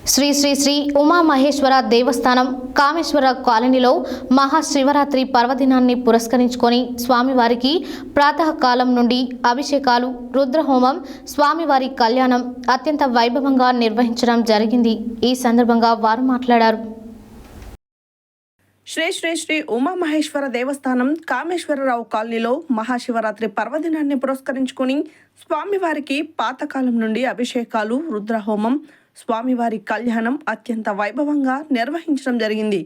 శ్రీ శ్రీ శ్రీ ఉమామహేశ్వర దేవస్థానం కామేశ్వర కాలనీలో మహాశివరాత్రి పర్వదినాన్ని పురస్కరించుకొని స్వామివారికి ప్రాతకాలం నుండి అభిషేకాలు రుద్రహోమం స్వామివారి కళ్యాణం అత్యంత వైభవంగా నిర్వహించడం జరిగింది. ఈ సందర్భంగా వారు మాట్లాడారు. శ్రీ శ్రీ శ్రీ ఉమామహేశ్వర దేవస్థానం కామేశ్వరరావు కాలనీలో మహాశివరాత్రి పర్వదినాన్ని పురస్కరించుకుని స్వామివారికి పాతకాలం నుండి అభిషేకాలు రుద్రహోమం స్వామివారి కళ్యాణం అత్యంత వైభవంగా నిర్వహించడం జరిగింది.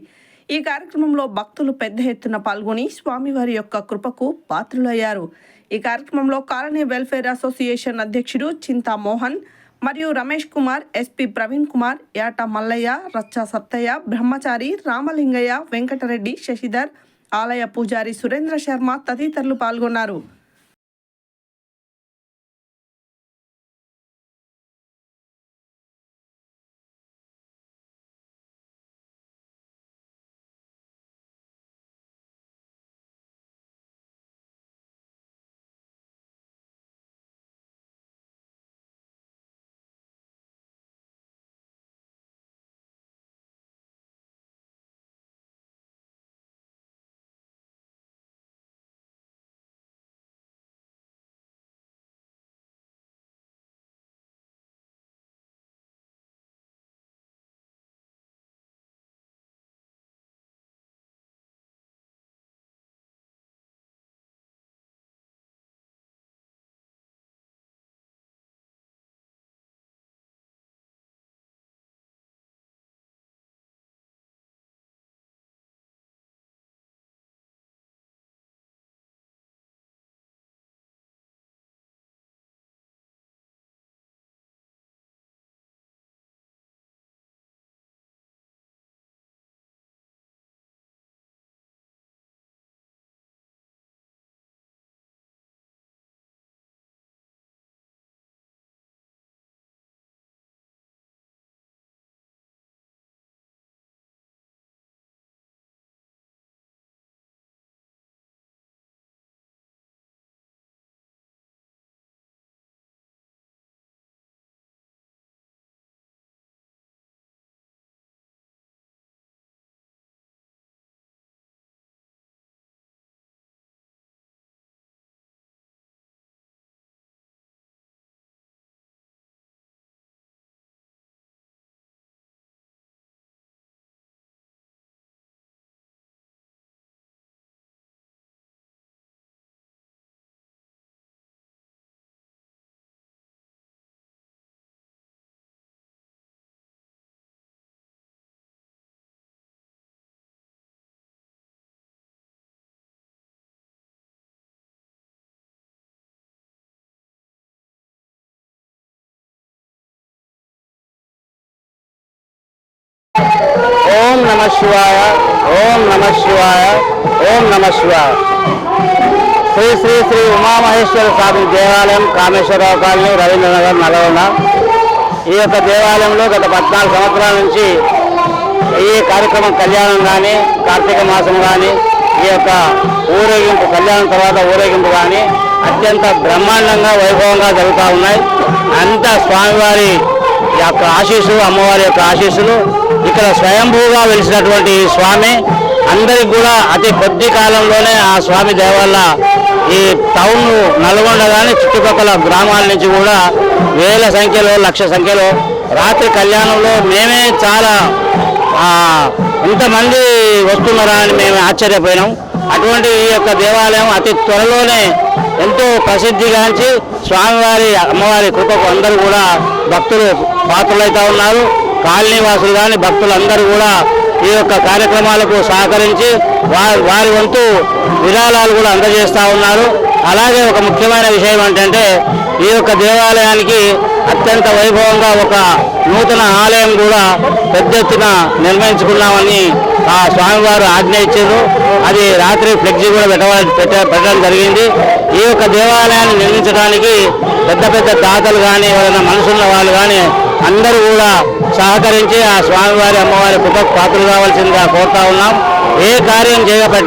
ఈ కార్యక్రమంలో భక్తులు పెద్ద ఎత్తున పాల్గొని స్వామివారి యొక్క కృపకు పాత్రులయ్యారు. ఈ కార్యక్రమంలో కాలనీ వెల్ఫేర్ అసోసియేషన్ అధ్యక్షుడు చింతా మోహన్ మరియు రమేష్ కుమార్ ఎస్పి ప్రవీణ్ కుమార్ యాట మల్లయ్య రచ్చ సత్తయ్య బ్రహ్మచారి రామలింగయ్య వెంకటరెడ్డి శశిధర్ ఆలయ పూజారి సురేంద్ర శర్మ తదితరులు పాల్గొన్నారు. శివాయ ఓం నమ శివాయ ఓం నమ శివాయ శ్రీ శ్రీ శ్రీ ఉమామహేశ్వర స్వామి దేవాలయం కామేశ్వరరావు కాలనీ రవీంద్రనగర్ నల్గొండ. ఈ యొక్క దేవాలయంలో గత పద్నాలుగు సంవత్సరాల నుంచి ఈ కార్యక్రమం కళ్యాణం కానీ కార్తీక మాసం కానీ ఈ యొక్క ఊరేగింపు కళ్యాణం తర్వాత ఊరేగింపు కానీ అత్యంత బ్రహ్మాండంగా వైభవంగా జరుగుతూ ఉన్నాయి. అంత స్వామివారి యొక్క ఆశీస్సులు అమ్మవారి యొక్క ఆశీస్సులు ఇక్కడ స్వయంభూగా వెలిసినటువంటి స్వామి అందరికి కూడా అతి కొద్ది కాలంలోనే ఆ స్వామి దయ వల్ల ఈ టౌన్ నల్గొండ కానీ చుట్టుపక్కల గ్రామాల నుంచి కూడా వేల సంఖ్యలో లక్ష సంఖ్యలో రాత్రి కళ్యాణంలో మేమే చాలా ఇంతమంది వస్తున్నారా అని మేము ఆశ్చర్యపోయినాం. అటువంటి ఈ యొక్క దేవాలయం అతి త్వరలోనే ఎంతో ప్రసిద్ధిగాంచి స్వామివారి అమ్మవారి కృపకు అందరూ కూడా భక్తులు పాత్రలవుతా ఉన్నారు. కాలనీ వాసులు కానీ భక్తులందరూ కూడా ఈ యొక్క కార్యక్రమాలకు సహకరించి వారి వారి వంతు విరాళాలు కూడా అందజేస్తూ ఉన్నారు. అలాగే ఒక ముఖ్యమైన విషయం ఏంటంటే ఈ యొక్క దేవాలయానికి అత్యంత వైభవంగా ఒక నూతన ఆలయం కూడా పెద్ద ఎత్తున నిర్మించుకున్నామని ఆ స్వామివారు ఆజ్ఞ ఇచ్చారు. అది రాత్రి ఫ్లెక్సీ కూడా పెట్టవ పెట్టడం జరిగింది. ఈ యొక్క దేవాలయాన్ని నిర్మించడానికి పెద్ద పెద్ద దాతలు కానీ ఎవరైనా మనసున్న వాళ్ళు కానీ అందరూ కూడా సహకరించి ఆ స్వామివారి అమ్మవారి కృపకు పాత్రలు కావాల్సిందిగా కోరుతా ఉన్నాం. ఏ కార్యం చేయబట్టి